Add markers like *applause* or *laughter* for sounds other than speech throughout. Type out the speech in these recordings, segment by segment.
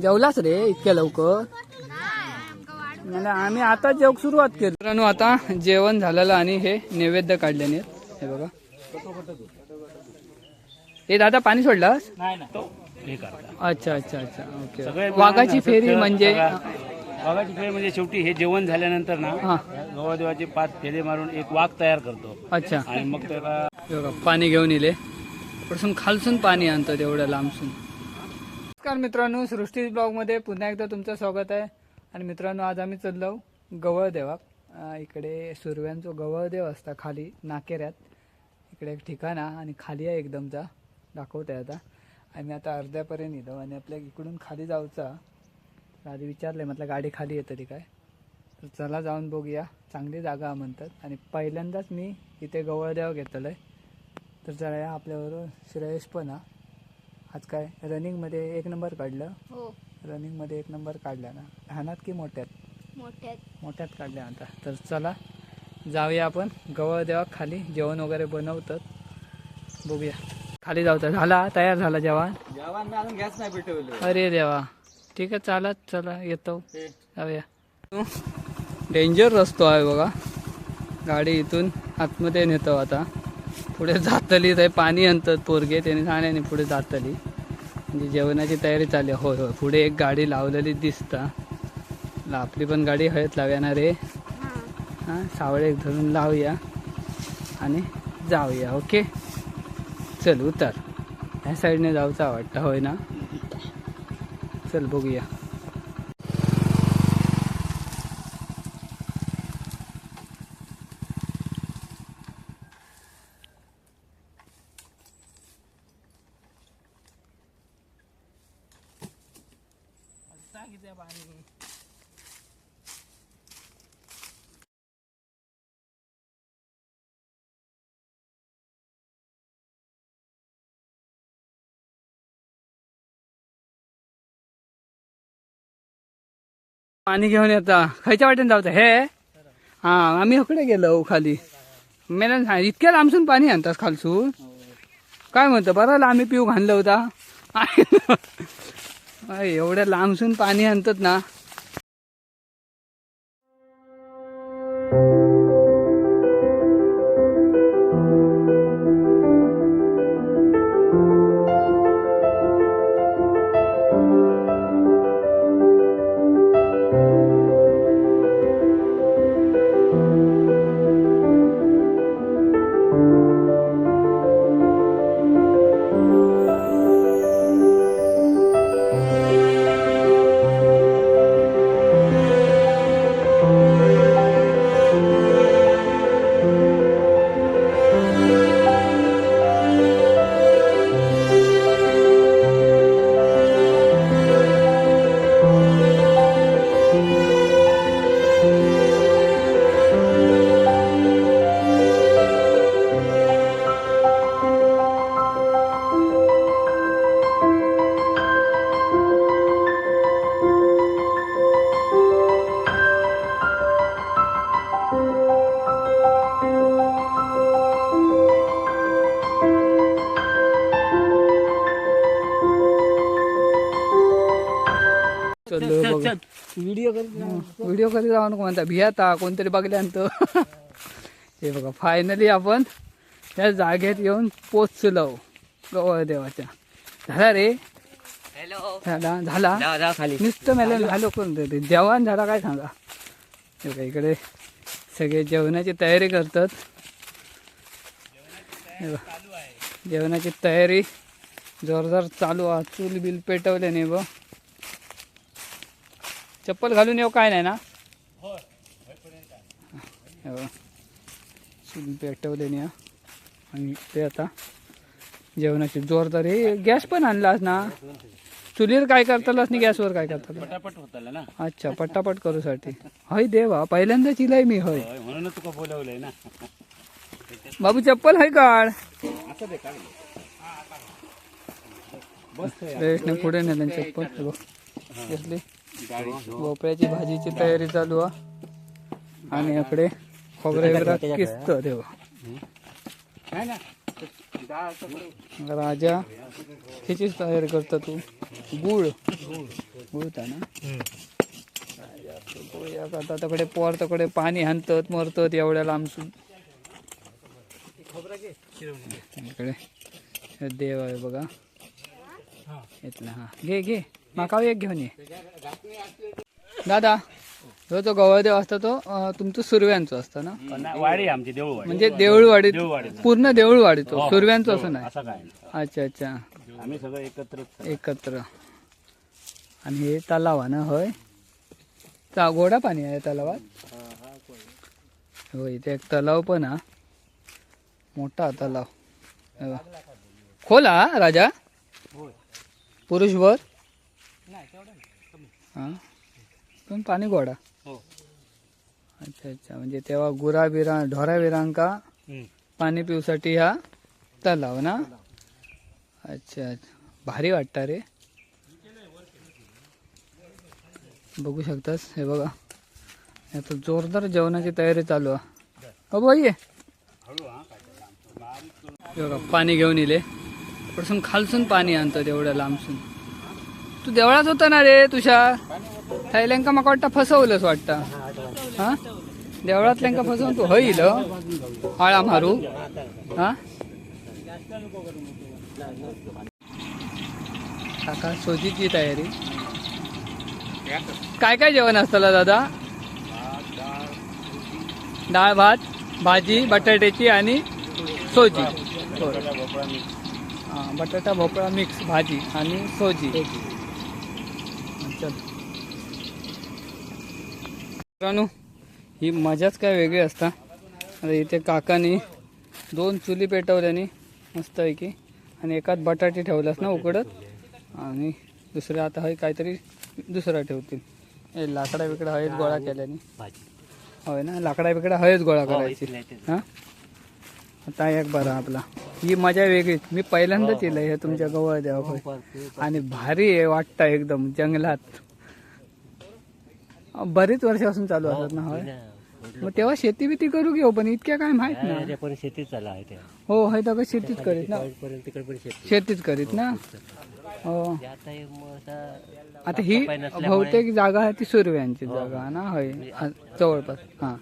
जेवलाच रे इतक्या लवकर? नाही आम्ही आता जेवक सुरुवात केली. मित्रांनो आता जेवण झालेलं आणि हे नैवेद्य काढल्याने हे बघा. हे दादा पाणी सोडलास? नाही ना करता अच्छा अच्छा अच्छा. ओके. वाघाची फेरी म्हणजे. वाघाची फेरी म्हणजे शेवटी हे जेवण झाल्यानंतर ना हा. गवादेवाचे पाच फेरे मारून एक वाघ तयार करतो. अच्छा. आणि मग त्याला हे बघा पाणी घेऊन येले खालसून पाणी आणतात एवढं लांबसून. नमस्कार मित्रांनो सृष्टी ब्लॉगमध्ये पुन्हा एकदा तुमचं स्वागत आहे. आणि मित्रांनो आज आम्ही चाललो गवळ देवाक इकडे सुरव्यांचं गवळ देव असता खाली नाकेऱ्यात. इकडे एक ठिकाण आहे आणि खाली आहे एकदमचा दाखवत आहे आता. आम्ही आता अर्ध्यापर्यंत येलो आणि आपल्या इकडून खाली जाऊचा. आधी विचारले म्हटलं गाडी खाली येतं ती काय? तर चला जाऊन बघूया. चांगली जागा म्हणतात. आणि पहिल्यांदाच मी इथे गवळदेव घेतलं आहे तर चला या आपल्याबरोबर श्रेयश पण हा आज काय? रनिंगमध्ये एक नंबर काढलं? हो. रनिंगमध्ये एक नंबर काढला ना? लहानात की मोठ्यात? मोठ्यात. मोठ्यात काढल्या आता. तर चला जाऊया आपण. गवळदेवा खाली. जेवण वगैरे बनवतात. बघूया. खाली जाऊचा झाला तयार झाला जेवण? जेवण मी अजून गॅस नाही पेटवलं अरे देवा. ठीक आहे चालत चला येतो. जाऊया. डेंजर रस्तो आहे बघा. गाडी इथून आतमध्ये नेतो आता. पुढे जातली तर पाणी आणतात पोरगे. त्याने सांगण्याने पुढे जातली. म्हणजे जेवणाची तयारी चालली आहे. होय होय. पुढे एक गाडी लावलेली दिसता. आपली पण गाडी हळद लावणार रे हां सावळे धरून लावूया आणि जाऊया ओके? चल उतर. ह्या साईडने जाऊचा वाटतं होय ना? चल बघूया. पाणी घेऊन येता. खयच्या वाटेन जाऊचं हे? हा आम्ही इकडे गेलो खाली. मेन इतक्या लांबसून पाणी आणतात खालसून? काय म्हणतं बरं आम्ही पिऊ घाणलं होता. एवढ्या लांबसून पाणी आणतात ना व्हिडिओ कधी जाऊ नको म्हणता भियाता कोणतरी बघल्यानंतर *laughs* हे बघा फायनली आपण त्या जागेत येऊन पोचलो. गवळ देवाच्या झाला रे? झाला झाला. नुसतं मेला झालो. ते जेवण झाला काय सांगा? हे बघा इकडे सगळे जेवणाची तयारी करतात. हे. जेवणाची तयारी जोरदार चालू आहे. चूल बिल पेटवले नाही ब चप्पल घालून येऊ काय नाही ना? हे. चूल पेटवले नाही हा. आणि ते आता जेवणाची जोरदार हे गॅस पण आणलास ना? चुलीवर काय करतालास नाही गॅसवर काय करताला पटापट होताला ना? अच्छा पटापट करूसाठी हय देवा पहिल्यांदाच इलाय मी हय. म्हणूनच तुका बोलवलंय ना. बाबू चप्पल हय काढ. रेशने पुढे नेलं चप्पल. हे. कसली? भोपळ्याची भाजीची तयारी चालू आहे आणि इकडे खोबरे बिबरा किस्त देवा. राजा ह्याचीच तयारी करतो तू. गुळ. होता ना? गोळ्या आता तकडे पोर तकडे पाणी हाणतत मरतत एवढ्या लांबसून. इकडे. देव आहे बघा. इथला हा. घे घे. माका एक घेऊन ये. दादा. ह्यो जो गवळदेव असता तो अं, तुमचं सुरव्यांचं असतं ना? वाडी आमची देऊळवाडी. म्हणजे देऊळवाडीत देऊळवाडीत. पूर्ण देऊळवाडी तो. हो. सुरव्यांचं असं नाही? असं काय नाही. अच्छा अच्छा. आम्ही सगळं एकत्र एकत्र. आणि हे तलाव आहे ना होय? चा गोडा पाणी आहे तलावात? हो इथे एक तलाव पण हा. मोठा तलाव. हे बघ. खोल हा राजा? पुरुष वर हा. पण पाणी गोडा. हो अच्छा अच्छा. म्हणजे तेव्हा गुरा बिरा ढोरा बिरांका. पाणी पिऊसाठी हा तलाव ना? अच्छा अच्छा. भारी वाटतं रे. बघू शकतास? हे बघा. आता जोरदार जेवणाची तयारी चालू आहे. हो बाई ये. हे बघा पाणी घेऊन येले पडसून खालसून पाणी आणतो तेवढ्या लांबसून. तू देवळात होता ना रे तुषार? थायलँका माका वाटतं फसवलंच वाटतं. हा? देवळातल्यांका फसवून तू होईल हो? आळा मारू. हा? काका सोजीची तयारी. काय काय जेवण असतं दादा? डाळ भात भाजी बटाट्याची आणि सोजी. बटाटा भोपळा मिक्स भाजी आणि सोजी. चल. मित्रांनो ही मजाच काय वेगळी असता. आता इथे काकाने दोन चुली पेटवल्याने मस्त आहे की आणि एकात बटाटे ठेवल्यास ना उकडत. आणि दुसऱ्या आता हे काहीतरी दुसरा ठेवतील. हे लाकडा बिकडा हळद गोळा केल्याने होय ना लाकडा बिकडा हळद गोळा करायची. हां? आता एक बरा आपला. ही मजा वेगळीच. मी पहिल्यांदाच येईल हे तुमच्या गवळ देवा आणि भारी आहे वाटतं एकदम जंगलात. बरीच वर्षापासून चालू असतात ना होय? मग तेव्हा शेती बिती करू घेऊ पण इतक्या काय माहीत ना. पण शेतीच चालला आहे ते. हो हे तर शेतीच करीत ना. तिकडे पण शेती. शेतीच करीत ना. हो. आता हे मग आता आता ही बहुतेक जागा आहे ती सुरव्यांची जागा ना होय. हा, जवळपास हा.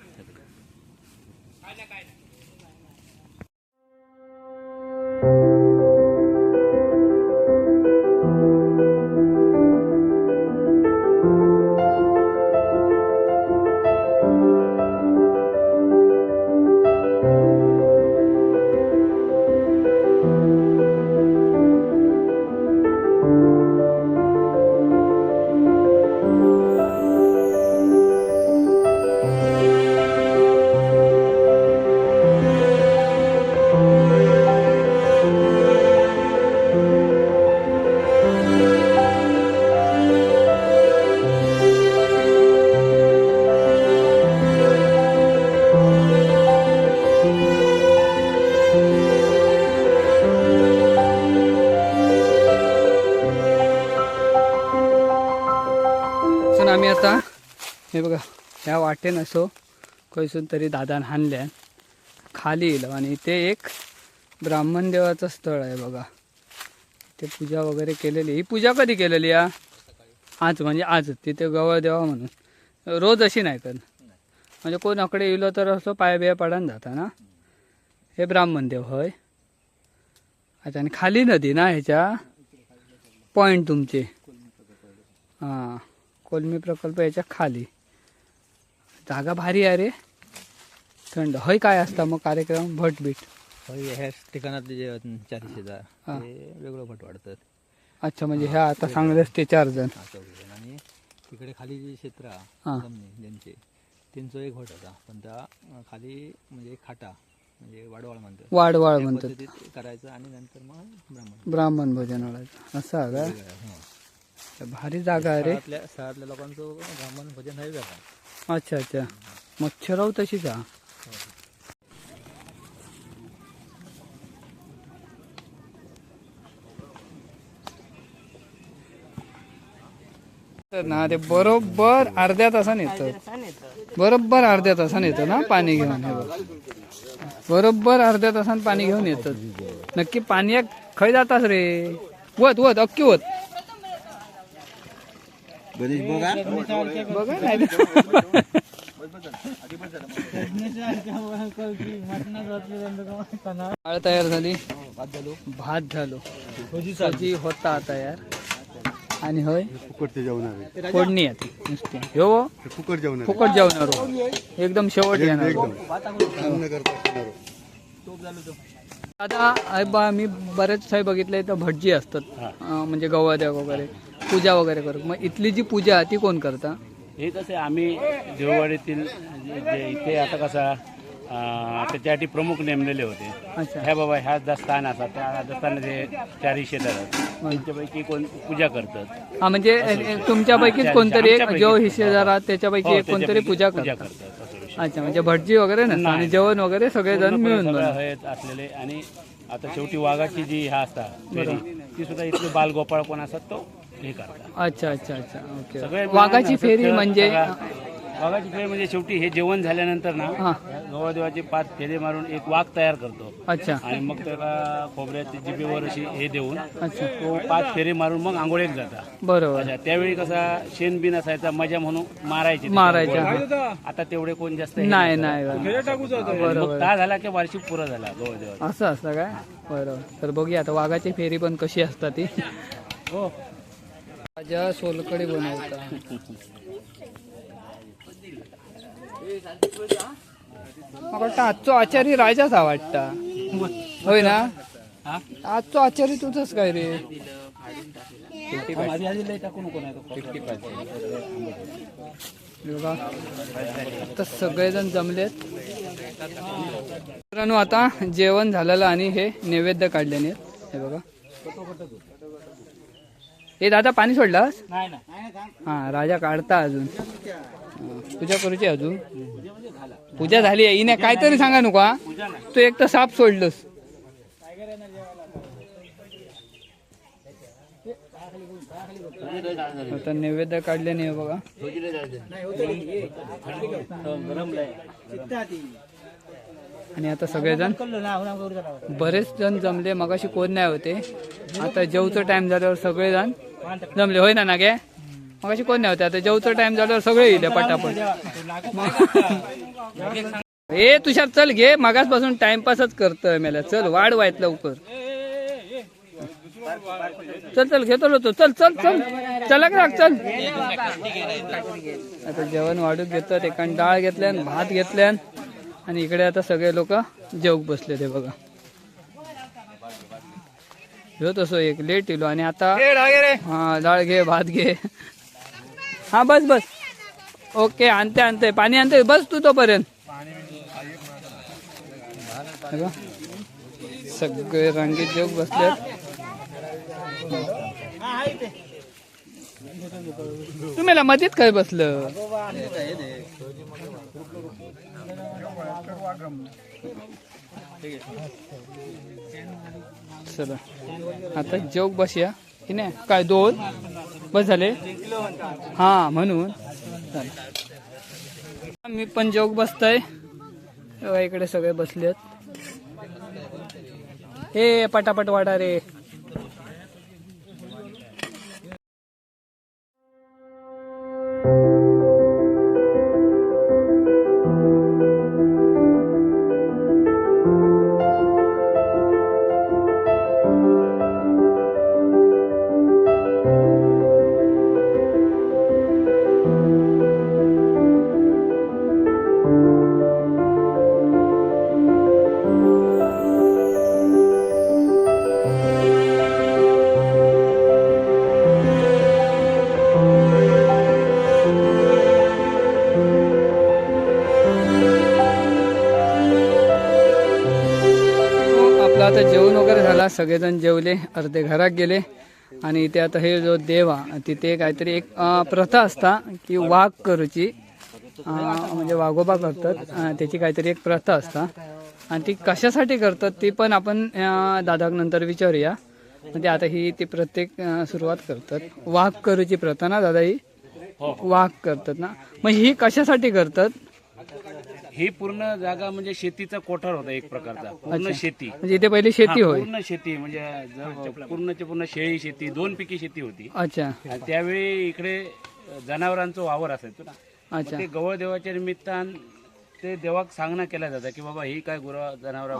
वाटेन असो खंयसून तरी दादान हाणल्या खाली येलो. आणि ते एक ब्राह्मण देवाचं स्थळ आहे बघा. ते पूजा वगैरे केलेली. ही पूजा कधी केलेली या? आज म्हणजे आज. तिथे गवळ देवा म्हणून. रोज अशी नाही कर म्हणजे कोणाकडे येलो तर असं पाय बिया पडान जाता ना. हे ब्राह्मण देव होय. अच्छा आणि खाली नदी ना ह्याच्या? पॉइंट तुमचे. हां कोलमी प्रकल्प याच्या खाली. जागा भारी आहे रे. थंड. हय काय असता मग कार्यक्रम? भट बीट ह्या ठिकाणातले जे चारशे हा. ते वेगळं भट वाढतात. अच्छा म्हणजे ह्या आता सांगलेच ते चार जण. हा आणि तिकडे खाली जे क्षेत्र हा. हा. जमनी ज्यांचे त्यांचं एक भट होता. पण त्या अं, खाली म्हणजे खाटा म्हणजे वाडवाळ म्हणतात. वाडवाळ त्या म्हणतात. पद्धतीत करायचं आणि नंतर मग ब्राह्मण. ब्राह्मण भोजन वाढायचं असं आहे का? हा. भारी जागा आहे रे. शहरातल्या शहरातल्या लोकांचं ब्राह्मण भोजन हे जागा अच्छा अच्छा. मच्छराव तशीच हा ना ते बरोबर अर्ध्या तासाने येतं. बरोबर अर्ध्या तासाने येतं ना पाणी घेऊन हे बघ. बरोबर अर्ध्या तासान पाणी घेऊन येतं. नक्की पाणी खय जातास रे? वत वत अक्की वत. बघा. नाही तर- डाळ तयार झाली. भात झालो. भाजी होता तयार. आणि होय? फुकटचे जेवण आहे. फोडणी येते नुसती. हो? फुकट जेवण फुकट जेवणार हो. एकदम शेवट येणार हो. आता मी बरेच काही बघितलंय तर भटजी असतात. अं, म्हणजे गवाद्या वगैरे पूजा वगैरे करत मग इथली जी पूजा आहे ती कोण करता? हे कसं आहे, आम्ही देववाडीतील जे जे इथे आता कसा अं, त्याच्यासाठी प्रमुख नेमलेले होते. अच्छा. ह्या बाबा ह्या दस्तान असतात त्या दस्तानाचे चार हिशेदार आहेत. त्यांच्यापैकी कोण पूजा करतात. हा म्हणजे अ, अ, तुमच्यापैकीच कोणतरी एक जो हिस्सेदार आहात त्याच्यापैकी हो, एक कोणतरी त्याच्यापैकी पूजा पूजा करतात. अच्छा म्हणजे भटजी वगैरे नसतं आणि. जेवण वगैरे मिळून सगळं बनवतात. आहेत असलेले. आणि आता शेवटी वाघाची जी ह्या असतात ती सुद्धा इथले बालगोपाळ कोण असतात तो हे करतात. अच्छा अच्छा अच्छा. ओके. सगळे वाघाची मिळून फेरी म्हणजे? सगळा- वाघाची फेरी म्हणजे शेवटी हे जेवण झाल्यानंतर ना हा. गवादेवाचे पाच फेरे मारून एक वाघ तयार करतो. अच्छा. आणि मग त्याला खोबऱ्याची जिभेवर अशी हे देऊन अच्छा. तो पाच फेरे मारून मग आंघोळीत जाता बरोबर. अच्छा त्यावेळी कसा शेण बिन असायचा मजा म्हणून मारायचे. मारायच्या आता तेवढे कोण जास्त हे नाही. नाही बरोबर मग ता झाला की वार्षिक पुरा झाला गवादेवा असं असतं काय? बरोबर. तर बघूया आता वाघाची फेरी पण कशी असतात ती. हो. माझ्या सोलकडी बनवता *laughs* वाटतं आजचो आचारी राजाच हा वाटता. होय ना? आजचो आचारी तुझच काय रे? आता सगळेजण जमलेत. मित्रांनो आता जेवण झालेलं आणि हे नैवेद्य काढल्याने. हे बघा. हे दादा पाणी सोडलास हा राजा काढता अजून. पूजा करूची अजून? पूजा झाली आहे. हिने काहीतरी सांगा नको हा. तू एक तर साप सोडलंस. आता नैवेद्य काढले नाही बघा. आणि आता सगळेजण बरेच जण जमले मगाशी कोण नाही होते. आता जेवचं टाइम झाल्यावर सगळेजण जमले. होय ना नागे मगाशी कोण नाही होते आता जेवचं टाइम झाल्यावर सगळे येईल पटापट. ए तुषार चल घे. मगासपासून टाइमपासच करतोय मला. चल वाढ व्हायत लवकर. चल चल घेतो होतो चल चल चल. चला चल. आता जेवण वाढून घेतात. एकाने डाळ घेतल्यान भात घेतल्यान. आणि इकडे आता सगळे लोक जेवक बसले ते बघा. ह्यो तसो एक लेट इलो आणि आता हा डाळ घे भात घे. हा बस बस. ओके आणते आणते. पाणी आणते. बस तू तोपर्यंत. सगळे रांगेत जग बसले तुम्हाला मध्येच काय बसलं? चला. आता जेवक बसूया. की नाही? काय दोन? बस झाले? हा म्हणून. मी पण जेवक बसतय. इकडे सगळे बसलेत. हे पटापट वाडा रे. सगळेजण जेवले अर्धे घरात गेले. आणि इथे आता हे जो देव हा, तिथे काहीतरी एक प्रथा असता की वाघ करूची. म्हणजे वाघोबा करतात. त्याची काहीतरी एक प्रथा असता. आणि ती कशासाठी करतात ती पण आपण दादाक नंतर विचारूया. म्हणजे आता ही ती प्रत्येक सुरुवात करतात. वाघ करूची प्रथा ना दादा ही. वाघ करतात ना. मग ही कशासाठी करतात? ही पूर्ण जागा म्हणजे शेतीचा कोठार होता एक प्रकारचा. पूर्ण शेती. म्हणजे इथे पहिली शेती हा, होय. पूर्ण शेती म्हणजे पूर्णच्या पूर्ण शेळी शेती दोन पिकी शेती होती. अच्छा. आणि त्यावेळी इकडे जनावरांचा वावर असायचो ना. मग अच्छा. ते गवळ देवाच्या निमित्तान ते देवाक सांगणं केलं जातं की बाबा ही काय गुरा जनावर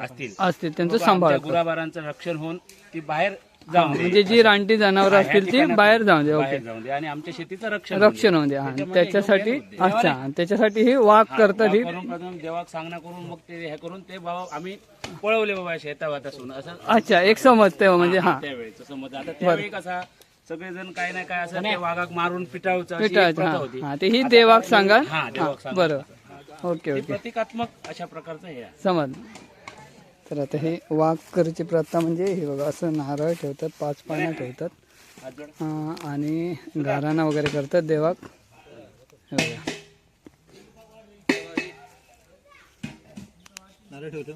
असतील. असतील त्यांचं सांभाळ गुराबारांचं रक्षण होऊन ती बाहेर जाऊन दे. म्हणजे जी रानटी जनावर असतील ती बाहेर जाऊन दे ओके. बाहेर जाऊन दे. आणि आमच्या शेतीचं रक्षण होऊ दे. रक्षण होऊ द्या त्याच्यासाठी होते. अच्छा आणि त्याच्यासाठी ही वाघ करतात ही. करून देवाक सांगणं करून मग ते हे करून ते बाबा आम्ही पळवले बाबा शेतावातासून असं अच्छा एक समजते हो, म्हणजे हा. त्यावेळेच समज. आता त्यावेळी कसा सगळेजण काय ना काय असं ते वाघाक मारून पिटावचं अशी एक पिठाचं प्रथा हा. होती. हा ते ही देवाक सांगा हा देवाक सांगा. बरोबर ओके ते ओके. प्रतिकात्मक अशा प्रकारचं हे आहे. समज. तर आता हे वाघ करची प्रथा म्हणजे हे बघा असं नारळ ठेवतात पाच पानं ठेवतात. हा, आणि गाराणा वगैरे करतात देवाक. हे बघा. नारळ ठेवतो?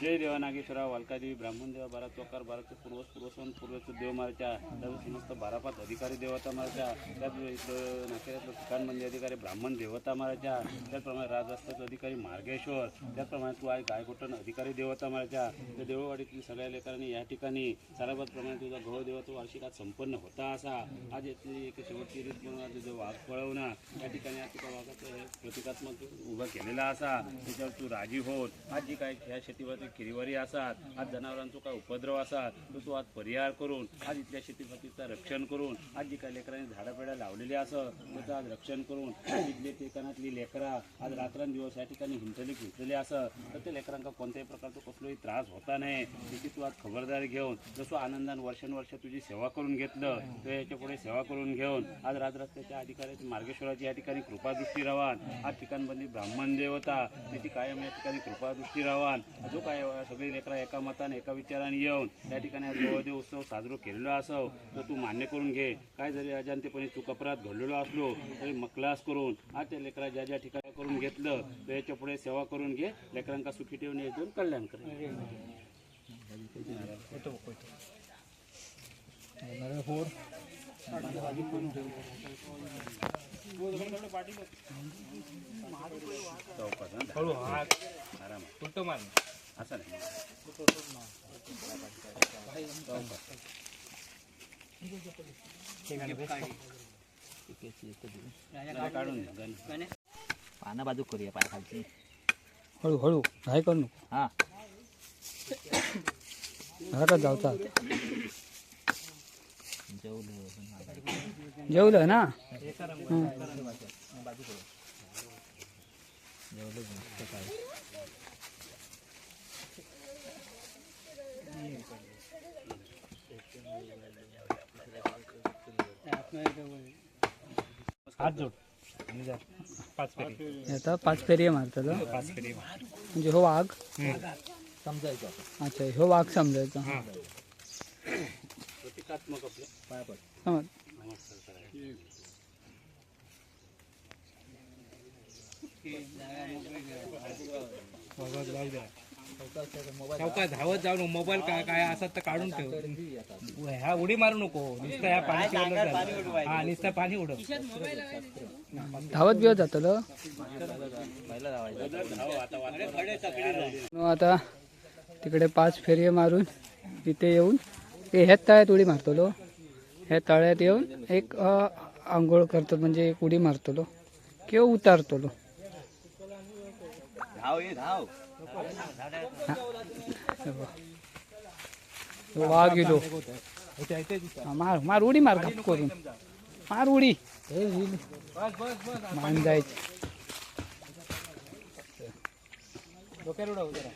जय देवा नागेश्वरा वालकादेवी ब्राह्मण देवा बारा चौकार बाराचे पूर्वज पूर्वसन पूर्वच देव मारच्या त्यावेळी समस्त बारापाच अधिकारी देवता मारायच्या त्याच इथं नाकेऱ्यातलं ठिकाणबंदी अधिकारी ब्राह्मण देवता मारायच्या त्याचप्रमाणे राजस्ताचे अधिकारी मार्गेश्वर त्याचप्रमाणे तू आहे गायकोटन अधिकारी देवता मारायच्या त्या देवळवाडीतील सगळ्या लेकरांनी या ठिकाणी साराबादप्रमाणे तुझा गौरव देवाचा वार्षिक आज संपन्न होता असा. आज याची एक शेवटची रीत म्हणून तुझं वाघ पळवणं या ठिकाणी आज तुका वाघाचं प्रतिकात्मक उभा केलेला असा. त्याच्यावर तू राजी होत. आज जी काय ह्या शेतीवरती किरीवारी असतात आज जनावरांचो काय उपद्रव असतात तो तू आज परिहार करून आज इथल्या शेतीपातीचं रक्षण करून आज जी काय लेकरांनी झाडं पेड्या लावलेली असत त्याचं आज रक्षण करून आज इथले ठिकाणातली लेकरा आज रात्रंदिवस या ठिकाणी हिंचली घुसलेली असत तर त्या लेकरांका कोणत्याही प्रकारचा कसलाही त्रास होता नाही. त्याची तू आज खबरदारी घेऊन जसं आनंदान वर्षानुवर्ष तुझी सेवा करून घेतलं तर याच्यापुढे सेवा करून घेऊन आज राजरस्त्याच्या अधिकाऱ्याची मार्गेश्वराची या ठिकाणी कृपादृष्टी रावान. आज ठिकाणबंदी ब्राह्मण देवता त्याची कायम या ठिकाणी कृपादृष्टी रावान. जो काय सगळी लेकरा एका मताने एका विचाराने येऊन या ठिकाणी आज गोवादेव उत्सव साजरो केलेलो असो तो तू मान्य करून घे. काय जरी अजाणतेपणे चूक अपराध घडलेलो असलो तरी मकलास करून आज त्या लेकरा ज्या ज्या ठिकाणी करून घेतलं तर याच्यापुढे सेवा करून घे. लेकरांका सुखी ठेवून येऊन कल्याण करे. चौकात हं? आरामात. असं नाही. काढून. पाना बाजू करूया पाय खालची हळू हळू. घाय करू नको. हा. घरात जाऊचा जेवलं जेवलं ना? हात जोड। आणि पाच आता पाच फेरी पाच पेटी म्हणजे हो वाघ समजायचं अच्छा हो वाघ समजायचा प्रतिकात्मक आपलं पाय पड चौकात धावत जाऊ नको मोबाईल काय काय असत तर काढून ठेव. ह्या उडी मारू नको. नुसतं ह्या पाण्याची हा नुसतं पाणी उडव. धावत बिवत जातलो लावायचं आता तिकडे पाच फेरी मारून इथे येऊन ते ह्याच तळ्यात उडी मारतलो ह्या तळ्यात येऊन एक आंघोळ करतात म्हणजे एक उडी मारतलो किंवा उतारतलो धाव ये धाव. हे वाघ गेलो मार मार उडी मार घाप करून मार उडी मान जायची डोक्यावर उडव जरा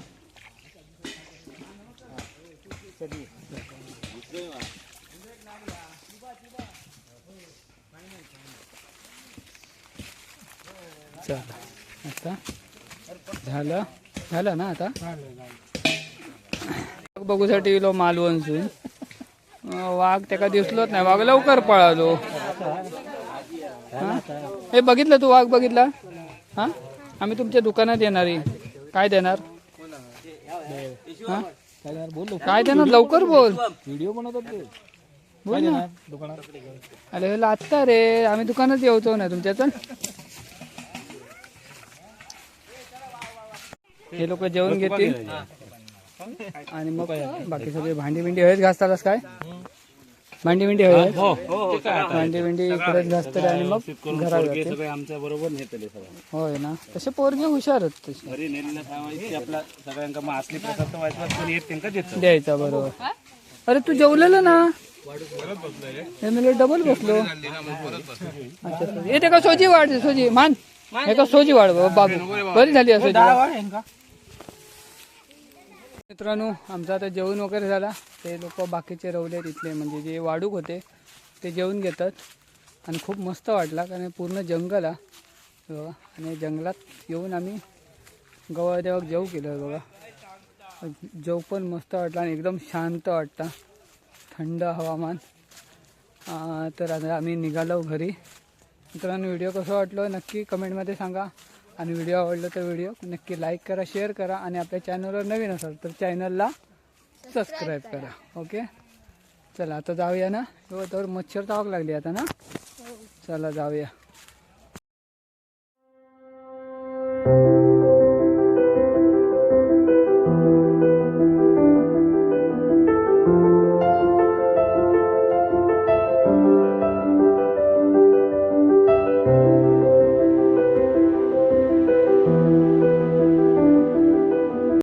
चला आता झालं झालं ना आता? बघूसाठी इलो मालवणसून वाघ त्याका दिसलोच नाही. वाघ लवकर पळालो. हा? बघितलं तू वाघ बघितला? हा? आम्ही तुमच्या दुकानात येणार आहे. काय देणार? काय देणार बोल काय देणार? लवकर बोल. व्हिडिओ बनवतात बोल ना. दुकानात? अरे लागता रे. आम्ही दुकानात येऊचो ना तुमच्या हे लोक जेवण घेतील. आणि मग बाकी सगळे भांडी बिंडी हळद घासतातच काय? भांडी बिंडी हळद? हो हो काय भांडी बिंडी इकडेच घासतले आणि मग घरात सगळे आमच्या बरोबर नेतले सगळं. होय ना. तसे पोरगे हुशार आहेत तसे. घरी नेलेलं सामान आपला सगळ्यांका मग असली प्रसाद तर व्हायचं कोणी येत त्यांका देतं द्यायचा बरोबर. अरे तू जेवलेलं ना? हे मी डबल बसलो. अच्छा येते का सोजी? वाढ सोजी. मान. हे का सोजी वाढ बाबू. बरी झाली असं मित्रांनो आमचं आता जेवण वगैरे झाला. ते लोक बाकीचे रवले तिथले म्हणजे जे वाडूक होते ते जेवून घेतात. आणि खूप मस्त वाटला कारण पूर्ण जंगल आहे. बघा आणि जंगलात येऊन आम्ही गवादेवाक जेव केलं बघा. जेव पण मस्त वाटला आणि एकदम शांत वाटता. थंड हवामान. तर आता आम्ही निघालो घरी. मित्रांनो व्हिडिओ कसं वाटलो नक्की कमेंटमध्ये सांगा. आणि व्हिडिओ आवडला तर व्हिडिओ नक्की लाईक करा शेअर करा आणि आपल्या चॅनलवर नवीन असाल तर चॅनलला सबस्क्राईब करा. ओके? चला आता जाऊया ना. हो तर मच्छर तावक लागली आता ना? चला जाऊया.